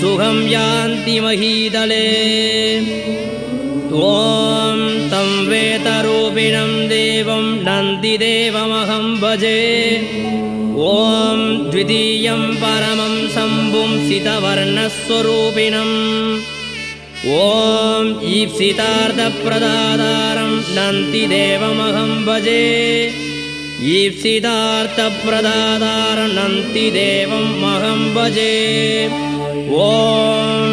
सुखं यान्ति महीतले ॐ तं वेतरूपिणं देवं नन्दिदेवमहं भजे। ॐ द्वितीयं परमं शम्भुं सितवर्णस्वरूपिणम्। ॐ ईप्सितार्थप्रदातारं नन्तिदेवमहं भजे। ईप्सितार्थप्रदातारं नन्तिदेवम् अहं भजे ॐ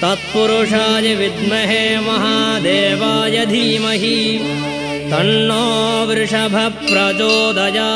तत्पुरुषाय विद्महे महादेवाय धीमहि तन्नो वृषभः प्रचोदयात्